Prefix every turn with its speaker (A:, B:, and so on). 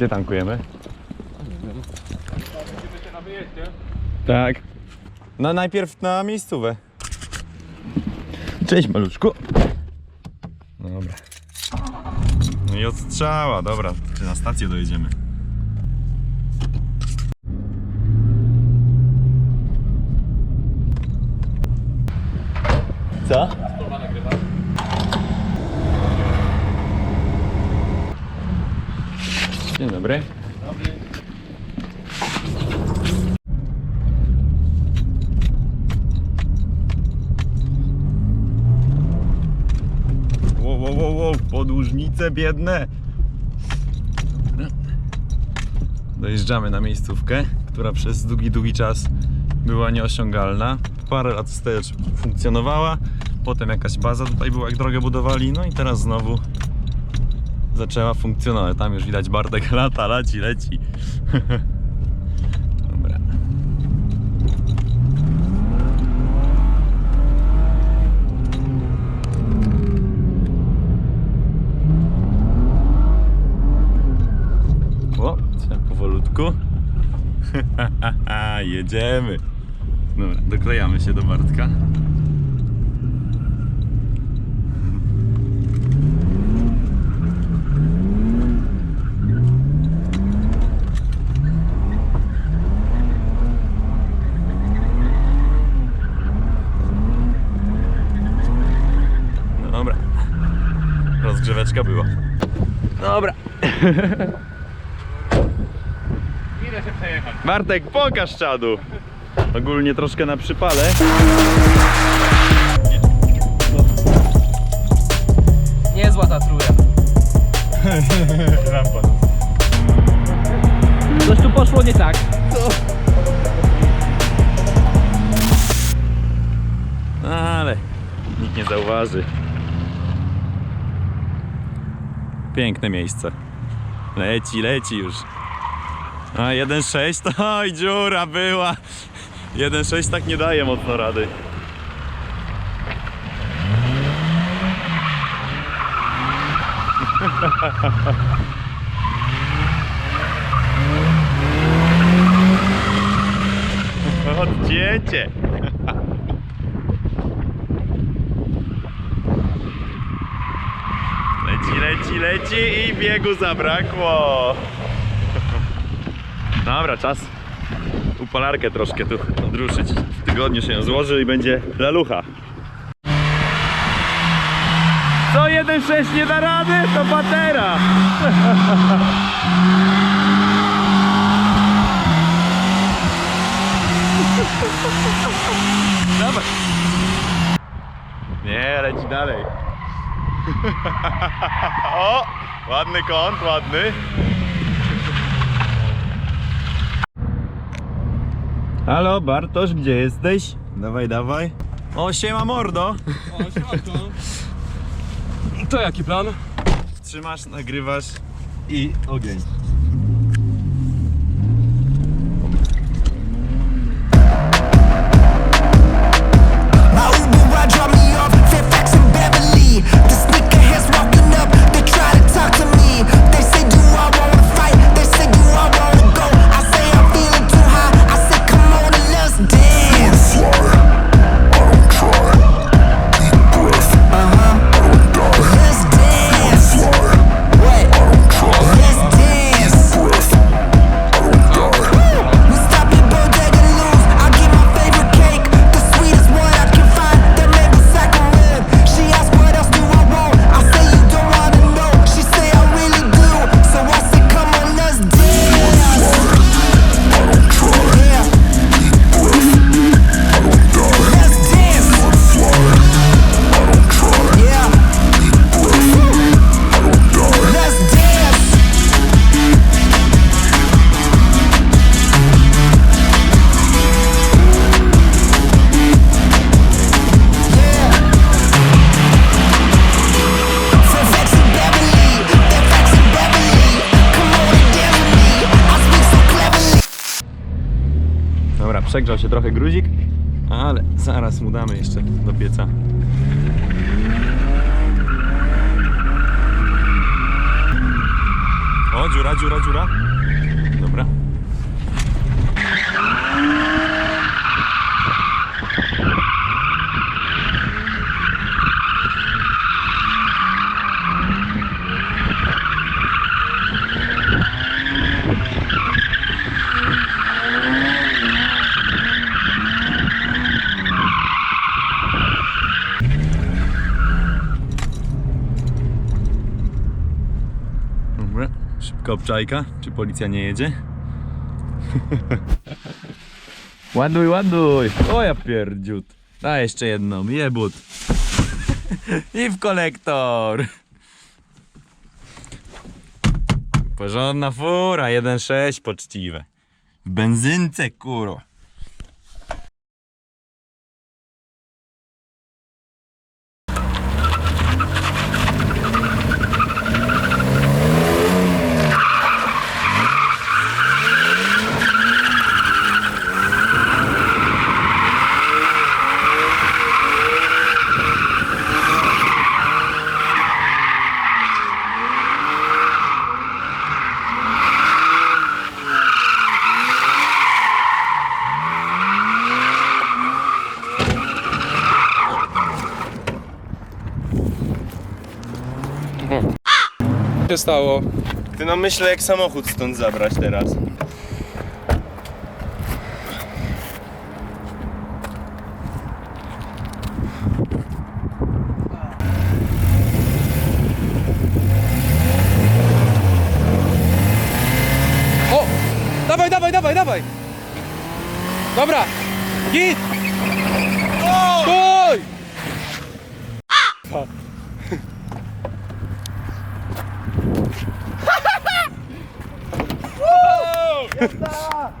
A: Gdzie tankujemy? Tak. No najpierw na miejscówę. Cześć maluszku. Dobra. No i odstrzała, dobra. Czy na stację dojedziemy? Co? Dzień dobry. Wow, podłużnice biedne. Dojeżdżamy na miejscówkę, która przez długi, długi czas była nieosiągalna. Parę lat wstecz funkcjonowała, potem jakaś baza tutaj była, jak drogę budowali, no i teraz znowu zaczęła funkcjonować. Tam już widać Bartek lata, leci, leci. Dobra. O, powolutku. Jedziemy. Dobra, doklejamy się do Bartka. No dobra. Rozgrzeweczka była. Dobra.
B: Idę się przejechać.
A: Bartek, pokaż czadu. Ogólnie troszkę na przypale.
C: Niezła ta truja.
A: Rampa.
C: Coś tu poszło nie tak.
A: Ale nikt nie zauważy. Piękne miejsce. Leci, leci już. A 1.6 to oj, dziura była. 1.6 tak nie daje mocno rady. Odcięcie. Leci, leci, i biegu zabrakło. Dobra, czas upalarkę troszkę tu odruszyć. W tygodniu się ją złoży i będzie lalucha. Co 1.6 nie da rady, to patera. Dawaj. Nie, leci dalej. O! Ładny kąt, ładny. Halo, Bartosz, gdzie jesteś? Dawaj, dawaj. O, siema mordo.
B: To jaki plan?
A: Trzymasz, nagrywasz i ogień. Przegrzał się trochę gruzik, ale zaraz mu damy jeszcze do pieca. O, dziura, dziura, dziura. Dobra. Dobra, obczajka. Czy policja nie jedzie? ładuj, ładuj! O ja pierdziut. Daj jeszcze jedną, jebut. I w kolektor. Porządna fura, 1.6 poczciwe. W benzynce, kuro.
B: Się stało?
D: Ty no myślę jak samochód stąd zabrać teraz.
B: O! Dawaj, dawaj, dawaj, dawaj! Dobra! Git! Stój! 됐다.